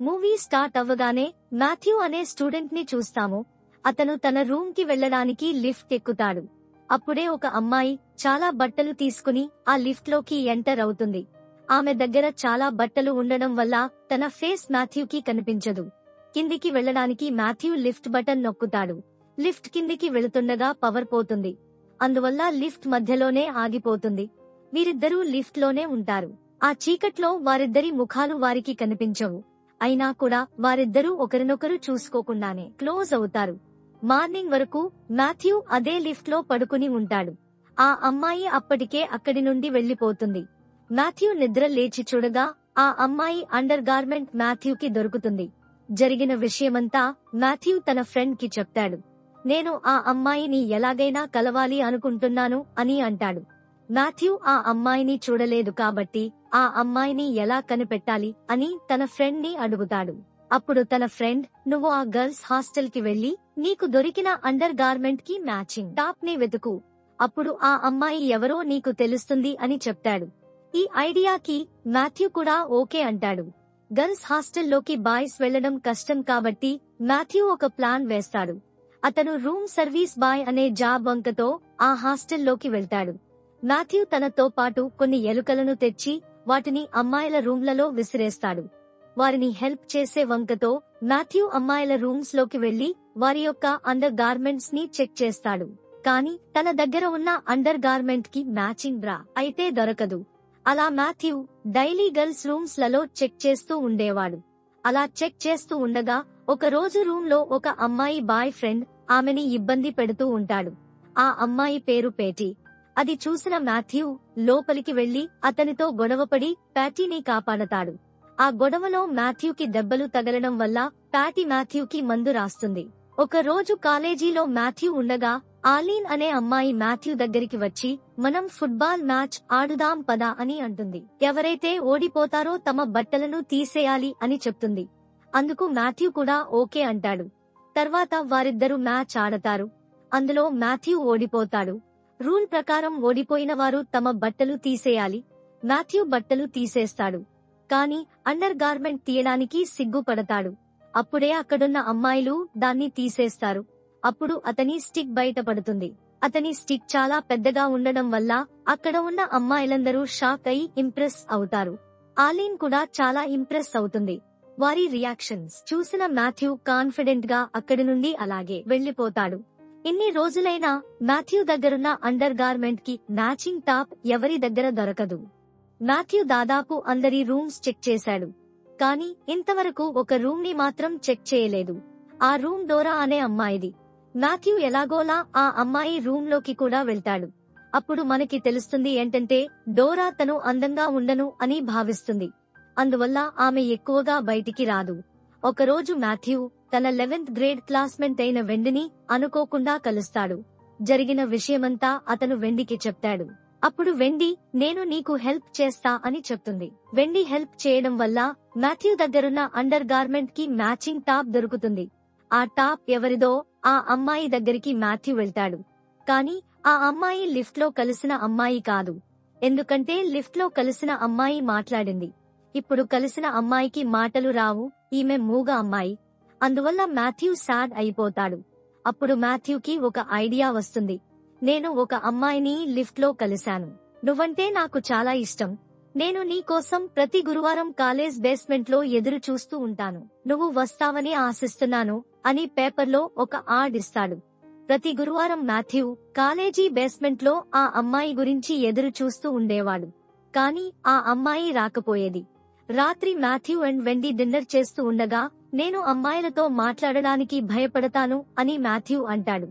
Movie start అవ్వగానే Matthew అనే స్టూడెంట్ని చూస్తాము. అతను తన రూమ్కి వెళ్ళడానికి లిఫ్ట్ ఎక్కుతాడు. అప్పుడే ఒక అమ్మాయి చాలా బట్టలు తీసుకుని ఆ లిఫ్ట్లోకి ఎంటర్ అవుతుంది. ఆమె దగ్గర చాలా బట్టలు ఉండడం వల్ల తన ఫేస్ మాథ్యూకి కనిపించదు. కిందికి వెళ్ళడానికి మాథ్యూ లిఫ్ట్ బటన్ నొక్కుతాడు. లిఫ్ట్ కిందికి వెళుతుండగా పవర్ పోతుంది. అందువల్ల లిఫ్ట్ మధ్యలోనే ఆగిపోతుంది. వీరిద్దరూ లిఫ్ట్లోనే ఉంటారు. ఆ చీకట్లో వారిద్దరి ముఖాలు వారికి కనిపించవు. అయినా కూడా వారిద్దరూ ఒకరినొకరు చూసుకోకుండానే క్లోజ్ అవుతారు. మార్నింగ్ వరకు మాథ్యూ అదే లిఫ్ట్లో పడుకుని ఉంటాడు. ఆ అమ్మాయి అప్పటికే అక్కడి నుండి వెళ్ళిపోతుంది మాథ్యూ నిద్ర లేచి చూడగా ఆ అమ్మాయి అండర్ గార్మెంట్ మాథ్యూకి దొరుకుతుంది. జరిగిన విషయమంతా మాథ్యూ తన ఫ్రెండ్కి చెప్తాడు. నేను ఆ అమ్మాయిని ఎలాగైనా కలవాలి అనుకుంటున్నాను అని అంటాడు. మాథ్యూ ఆ అమ్మాయిని చూడలేదు కాబట్టి ఆ అమ్మాయిని ఎలా కనిపెట్టాలి అని తన ఫ్రెండ్ని అడుగుతాడు. అప్పుడు తన ఫ్రెండ్ నువ్వు ఆ గర్ల్స్ హాస్టల్కి వెళ్ళి నీకు దొరికిన అండర్ గార్మెంట్కి మ్యాచింగ్ టాప్ని వెతుకు. అప్పుడు ఆ అమ్మాయి ఎవరో నీకు తెలుస్తుంది అని చెప్తాడు. ఈ ఐడియాకి మాథ్యూ కూడా ఓకే అంటాడు. గర్ల్స్ హాస్టల్లోకి బాయ్స్ వెళ్ళడం కష్టం కాబట్టి మాథ్యూ ఒక ప్లాన్ వేస్తాడు. అతను రూమ్ సర్వీస్ బాయ్ అనే జాబ్ వంకతో ఆ హాస్టల్లోకి వెళ్తాడు. మాథ్యూ తనతో పాటు కొన్ని ఎలుకలను తెచ్చి వాటిని అమ్మాయిల రూమ్లలో విసిరేస్తాడు. వారిని హెల్ప్ చేసే వంకతో మాథ్యూ అమ్మాయిల రూమ్స్లోకి వెళ్ళి వారి యొక్క అండర్ గార్మెంట్స్ని చెక్ చేస్తాడు. కాని తన దగ్గర ఉన్న అండర్ గార్మెంట్కి మ్యాచింగ్ బ్రా అయితే దొరకదు. అలా మాథ్యూ డైలీ గర్ల్స్ రూమ్స్లలో చెక్ చేస్తూ ఉండేవాడు. అలా చెక్ చేస్తూ ఉండగా ఒక రోజు రూమ్లో ఒక అమ్మాయి బాయ్ ఫ్రెండ్ ఆమెని ఇబ్బంది పెడుతూ ఉంటాడు. ఆ అమ్మాయి పేరు పేటీ. అది చూసిన మాథ్యూ లోపలికి వెళ్ళి అతనితో గొడవపడి ప్యాటీని కాపాడతాడు. ఆ గొడవలో మాథ్యూకి దెబ్బలు తగలడం వల్ల ప్యాటీ మాథ్యూకి మందు రాస్తుంది. ఒక రోజు కాలేజీలో మాథ్యూ ఉండగా ఆలీన్ అనే అమ్మాయి మాథ్యూ దగ్గరికి వచ్చి మనం ఫుట్బాల్ మ్యాచ్ ఆడుదాం పదా అని అంటుంది. ఎవరైతే ఓడిపోతారో తమ బట్టలను తీసేయాలి అని చెప్తుంది. అందుకు మాథ్యూ కూడా ఓకే అంటాడు. తర్వాత వారిద్దరూ మ్యాచ్ ఆడతారు. అందులో మాథ్యూ ఓడిపోతాడు. రూల్ ప్రకారం ఓడిపోయిన వారు తమ బట్టలు తీసేయాలి. మాథ్యూ బట్టలు తీసేస్తాడు. కాని అండర్ గార్మెంట్ తీయడానికి సిగ్గుపడతాడు. అప్పుడే అక్కడున్న అమ్మాయిలు దాన్ని తీసేస్తారు. అప్పుడు అతని స్టిక్ బయటపడుతుంది. అతని స్టిక్ చాలా పెద్దగా ఉండడం వల్ల అక్కడ ఉన్న అమ్మాయిలందరూ షాక్ అయి ఇంప్రెస్ అవుతారు. ఆలీన్ కూడా చాలా ఇంప్రెస్ అవుతుంది. వారి రియాక్షన్స్ చూసిన మాథ్యూ కాన్ఫిడెంట్గా అక్కడి నుండి అలాగే వెళ్ళిపోతాడు ఇన్ని రోజులైనా మాథ్యూ దగ్గరున్న అండర్ గార్మెంట్కి మ్యాచింగ్ టాప్ ఎవరి దగ్గర దొరకదు. మాథ్యూ దాదాపు అందరి రూమ్స్ చెక్ చేశాడు. కానీ ఇంతవరకు ఒక రూమ్ని మాత్రం చెక్ చేయలేదు. ఆ రూమ్ డోరా అనే అమ్మాయిది. మాథ్యూ ఎలాగోలా ఆ అమ్మాయి రూమ్లోకి కూడా వెళ్తాడు. అప్పుడు మనకి తెలుస్తుంది ఏంటంటే డోరా తను అందంగా ఉండను అని భావిస్తుంది. అందువల్ల ఆమె ఎక్కువగా బయటికి రాదు. ఒకరోజు మాథ్యూ తన లెవెన్త్ గ్రేడ్ క్లాస్మెంట్ అయిన వెండిని అనుకోకుండా కలుస్తాడు. జరిగిన విషయమంతా అతను వెండికి చెప్తాడు. అప్పుడు వెండి నేను నీకు హెల్ప్ చేస్తా అని చెప్తుంది. వెండి హెల్ప్ చేయడం వల్ల మాథ్యూ దగ్గరున్న అండర్ గార్మెంట్కి మ్యాచింగ్ టాప్ దొరుకుతుంది. ఆ టాప్ ఎవరిదో ఆ అమ్మాయి దగ్గరికి మాథ్యూ వెళ్తాడు. కాని ఆ అమ్మాయి లిఫ్ట్లో కలిసిన అమ్మాయి కాదు. ఎందుకంటే లిఫ్ట్లో కలిసిన అమ్మాయి మాట్లాడింది. ఇప్పుడు కలిసిన అమ్మాయికి మాటలు రావు. ఈమె మూగ అమ్మాయి. అందువల్ల మాథ్యూ సాడ్ అయిపోతాడు. అప్పుడు మాథ్యూకి ఒక ఐడియా వస్తుంది. నేను ఒక అమ్మాయిని లిఫ్ట్లో కలిశాను. నువ్వంటే నాకు చాలా ఇష్టం. నేను నీ కోసం ప్రతి గురువారం కాలేజ్ బేస్మెంట్లో ఎదురు చూస్తూ ఉంటాను. నువ్వు వస్తావని ఆశిస్తున్నాను అని పేపర్లో ఒక ఆడ్ ఇస్తాడు. ప్రతి గురువారం మాథ్యూ కాలేజీ బేస్మెంట్లో ఆ అమ్మాయి గురించి ఎదురు చూస్తూ ఉండేవాడు. కానీ ఆ అమ్మాయి రాకపోయేది. రాత్రి మాథ్యూ అండ్ వెండి డిన్నర్ చేస్తూ ఉండగా నేను అమ్మాయిలతో మాట్లాడడానికి భయపడతాను అని మాథ్యూ అంటాడు.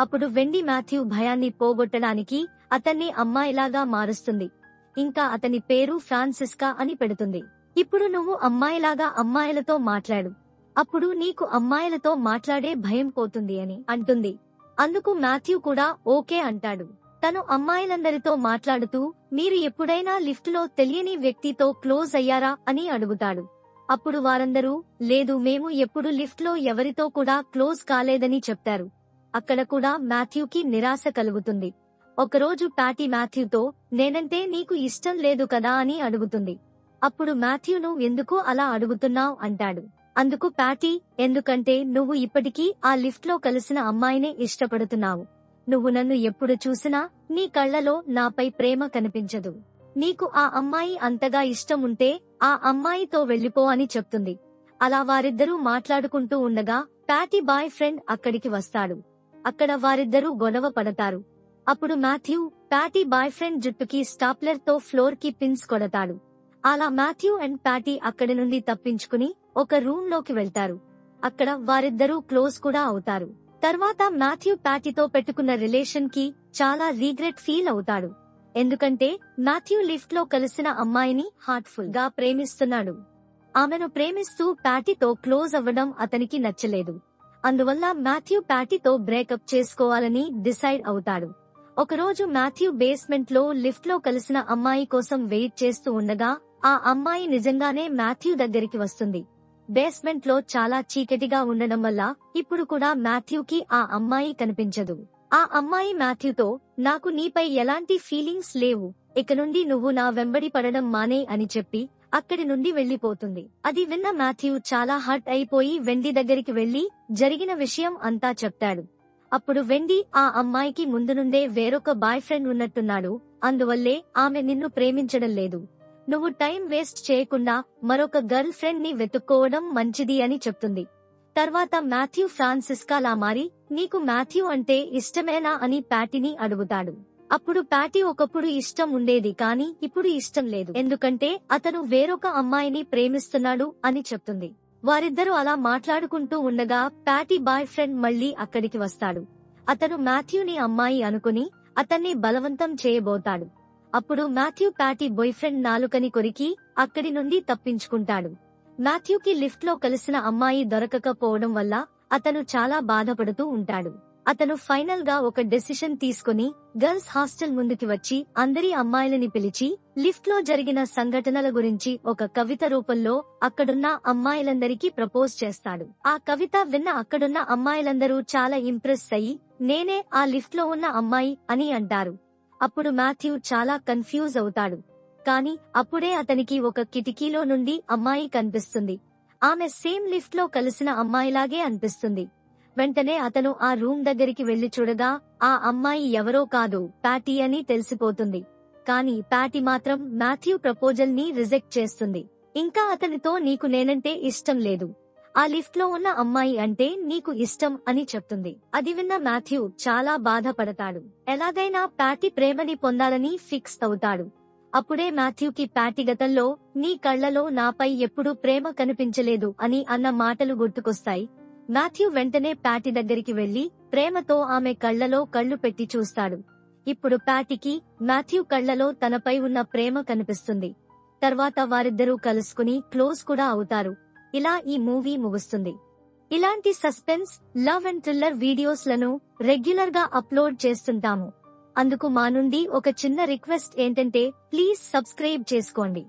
అప్పుడు వెండి మాథ్యూ భయాన్ని పోగొట్టడానికి అతన్ని అమ్మాయిలాగా మారుస్తుంది. ఇంకా అతని పేరు ఫ్రాన్సిస్కా అని పెడుతుంది. ఇప్పుడు నువ్వు అమ్మాయిలాగా అమ్మాయిలతో మాట్లాడు. అప్పుడు నీకు అమ్మాయిలతో మాట్లాడే భయం పోతుంది అని అంటుంది. అందుకు మాథ్యూ కూడా ఓకే అంటాడు. తను అమ్మాయిలందరితో మాట్లాడుతూ మీరు ఎప్పుడైనా లిఫ్టులో తెలియని వ్యక్తితో క్లోజ్ అయ్యారా అని అడుగుతాడు. అప్పుడు వారందరూ లేదు మేము ఎప్పుడు లిఫ్ట్లో ఎవరితో కూడా క్లోజ్ కాలేదని చెప్తారు. అక్కడ కూడా మాథ్యూకి నిరాశ కలుగుతుంది. ఒకరోజు ప్యాటీ మాథ్యూతో నేనంటే నీకు ఇష్టం లేదు కదా అని అడుగుతుంది. అప్పుడు మాథ్యూను ఎందుకు అలా అడుగుతున్నావు? అంటాడు. అందుకు ప్యాటీ ఎందుకంటే నువ్వు ఇప్పటికీ ఆ లిఫ్ట్లో కలిసిన అమ్మాయినే ఇష్టపడుతున్నావు. నువ్వు నన్ను ఎప్పుడు చూసినా నీ కళ్ళలో నాపై ప్రేమ కనిపించదు. నీకు ఆ అమ్మాయి అంతగా ఇష్టం ఉంటే ఆ అమ్మాయితో వెళ్ళిపో అని చెప్తుంది. అలా వారిద్దరూ మాట్లాడుకుంటూ ఉండగా ప్యాటీ బాయ్ ఫ్రెండ్ అక్కడికి వస్తాడు. అక్కడ వారిద్దరూ గొడవ పడతారు. అప్పుడు మాథ్యూ ప్యాటీ బాయ్ ఫ్రెండ్ జుట్టుకి స్టాప్లర్తో ఫ్లోర్కి పిన్స్ కొడతాడు. అలా మాథ్యూ అండ్ ప్యాటీ అక్కడి నుండి తప్పించుకుని ఒక రూమ్లోకి వెళ్తారు. అక్కడ వారిద్దరూ క్లోజ్ కూడా అవుతారు. తర్వాత మాథ్యూ ప్యాటీతో పెట్టుకున్న రిలేషన్కి చాలా రీగ్రెట్ ఫీల్ అవుతాడు. ఎందుకంటే మాథ్యూ లిఫ్ట్లో కలిసిన అమ్మాయిని హార్ట్ఫుల్గా ప్రేమిస్తున్నాడు. ఆమెను ప్రేమిస్తూ ప్యాటీతో క్లోజ్ అవ్వడం అతనికి నచ్చలేదు. అందువల్ల మాథ్యూ ప్యాటీతో బ్రేకప్ చేసుకోవాలని డిసైడ్ అవుతాడు. ఒకరోజు మాథ్యూ బేస్మెంట్లో లిఫ్ట్లో కలిసిన అమ్మాయి కోసం వెయిట్ చేస్తూ ఉండగా ఆ అమ్మాయి నిజంగానే మాథ్యూ దగ్గరికి వస్తుంది. బేస్మెంట్లో చాలా చీకటిగా ఉండడం వల్ల ఇప్పుడు కూడా మాథ్యూకి ఆ అమ్మాయి కనిపించదు. ఆ అమ్మాయి మాథ్యూతో నాకు నీపై ఎలాంటి ఫీలింగ్స్ లేవు. ఇక నుండి నువ్వు నా వెంబడి పడడం మానే అని చెప్పి అక్కడి నుండి వెళ్ళిపోతుంది అది విన్న మాథ్యూ చాలా హర్ట్ అయిపోయి వెండి దగ్గరికి వెళ్ళి జరిగిన విషయం అంతా చెప్తాడు. అప్పుడు వెండి ఆ అమ్మాయికి ముందు నుండే వేరొక బాయ్ ఫ్రెండ్ ఉన్నట్టున్నాడు. అందువల్లే ఆమె నిన్ను ప్రేమించడం లేదు. నువ్వు టైం వేస్ట్ చేయకుండా మరొక గర్ల్ ఫ్రెండ్ని వెతుక్కోవడం మంచిది అని చెప్తుంది. తర్వాత మాథ్యూ ఫ్రాన్సిస్కాలా మారి నీకు మాథ్యూ అంటే ఇష్టమేనా? అని ప్యాటీని అడుగుతాడు. అప్పుడు ప్యాటీ ఒకప్పుడు ఇష్టం ఉండేది కానీ ఇప్పుడు ఇష్టం లేదు. ఎందుకంటే అతను వేరొక అమ్మాయిని ప్రేమిస్తున్నాడు అని చెప్తుంది. వారిద్దరూ అలా మాట్లాడుకుంటూ ఉండగా ప్యాటీ బాయ్ ఫ్రెండ్ మళ్ళీ అక్కడికి వస్తాడు. అతను మాథ్యూని అమ్మాయి అనుకుని అతన్ని బలవంతం చేయబోతాడు. అప్పుడు మాథ్యూ ప్యాటీ బాయ్ ఫ్రెండ్ నాలుకని కొరికి అక్కడి నుండి తప్పించుకుంటాడు. మాథ్యూకి లిఫ్ట్లో కలిసిన అమ్మాయి దొరకకపోవడం వల్ల అతను చాలా బాధపడుతూ ఉంటాడు. అతను ఫైనల్గా ఒక డెసిషన్ తీసుకుని గర్ల్స్ హాస్టల్ ముందుకి వచ్చి అందరి అమ్మాయిలని పిలిచి లిఫ్ట్లో జరిగిన సంఘటనల గురించి ఒక కవిత రూపంలో అక్కడున్న అమ్మాయిలందరికీ ప్రపోజ్ చేస్తాడు. ఆ కవిత విన్న అక్కడున్న అమ్మాయిలందరూ చాలా ఇంప్రెస్ అయ్యి నేనే ఆ లిఫ్ట్లో ఉన్న అమ్మాయి అని అంటారు. అప్పుడు మాథ్యూ చాలా కన్ఫ్యూజ్ అవుతాడు. కాని అప్పుడే అతనికి ఒక కిటికీలో నుండి అమ్మాయి కనిపిస్తుంది. ఆమె సేమ్ లిఫ్ట్లో కలిసిన అమ్మాయిలాగే అనిపిస్తుంది. వెంటనే అతను ఆ రూమ్ దగ్గరికి వెళ్ళి చూడగా ఆ అమ్మాయి ఎవరో కాదు ప్యాటీ అని తెలిసిపోతుంది. కాని ప్యాటీ మాత్రం మాథ్యూ ప్రపోజల్ని రిజెక్ట్ చేస్తుంది. ఇంకా అతనితో నీకు నేనంటే ఇష్టం లేదు. ఆ లిఫ్ట్లో ఉన్న అమ్మాయి అంటే నీకు ఇష్టం అని చెప్తుంది. అది విన్న మాథ్యూ చాలా బాధపడతాడు. ఎలాగైనా ప్యాటీ ప్రేమని పొందాలని ఫిక్స్ అవుతాడు. అప్పుడే మాథ్యూకి పాటిగతంలో గతంలో నీ కళ్ళలో నాపై ఎప్పుడూ ప్రేమ కనిపించలేదు అని అన్న మాటలు గుర్తుకొస్తాయి. మాథ్యూ వెంటనే ప్యాటి దగ్గరికి వెళ్ళి ప్రేమతో ఆమె కళ్ళలో కళ్ళు పెట్టి చూస్తాడు. ఇప్పుడు ప్యాటికి మాథ్యూ కళ్ళలో తనపై ఉన్న ప్రేమ కనిపిస్తుంది. తర్వాత వారిద్దరూ కలుసుకుని క్లోజ్ కూడా అవుతారు. ఇలా ఈ మూవీ ముగుస్తుంది. ఇలాంటి సస్పెన్స్ లవ్ అండ్ థ్రిల్లర్ వీడియోస్లను రెగ్యులర్గా అప్లోడ్ చేస్తుంటాము. అందుకు మా నుండి ఒక చిన్న రిక్వెస్ట్ ఏంటంటే ప్లీజ్ సబ్స్క్రైబ్ చేసుకోండి.